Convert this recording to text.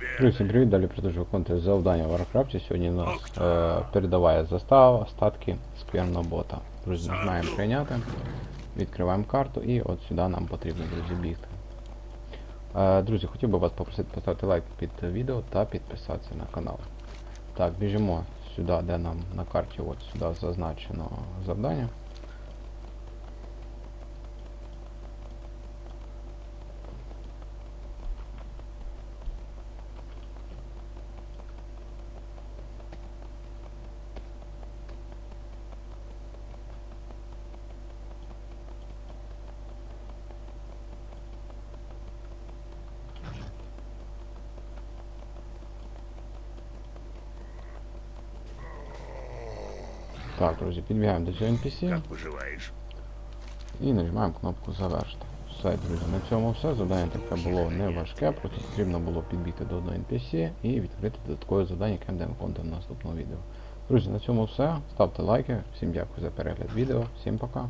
Друзі, всім привіт, далі продовжую виконувати завдання в Warcraft. Сьогодні нас е, передаває застава, остатки скверного бота. Друзі, нажимаємо прийняти, відкриваємо карту і от сюди нам потрібно, друзі, бігти. Е, друзі, хотів би вас попросити поставити лайк під відео та підписатися на канал. Так, біжимо сюди, де нам на карті от сюди зазначено завдання. Так, друзі, підбігаємо до цього NPC. І нажимаємо кнопку завершити. Все, друзі, на цьому все. Завдання таке було не важке, просто потрібно було підбігти до одного NPC і відкрити додаткове завдання, яке будемо контент в наступному відео. Друзі, на цьому все. Ставте лайки. Всім дякую за перегляд відео. Всім пока.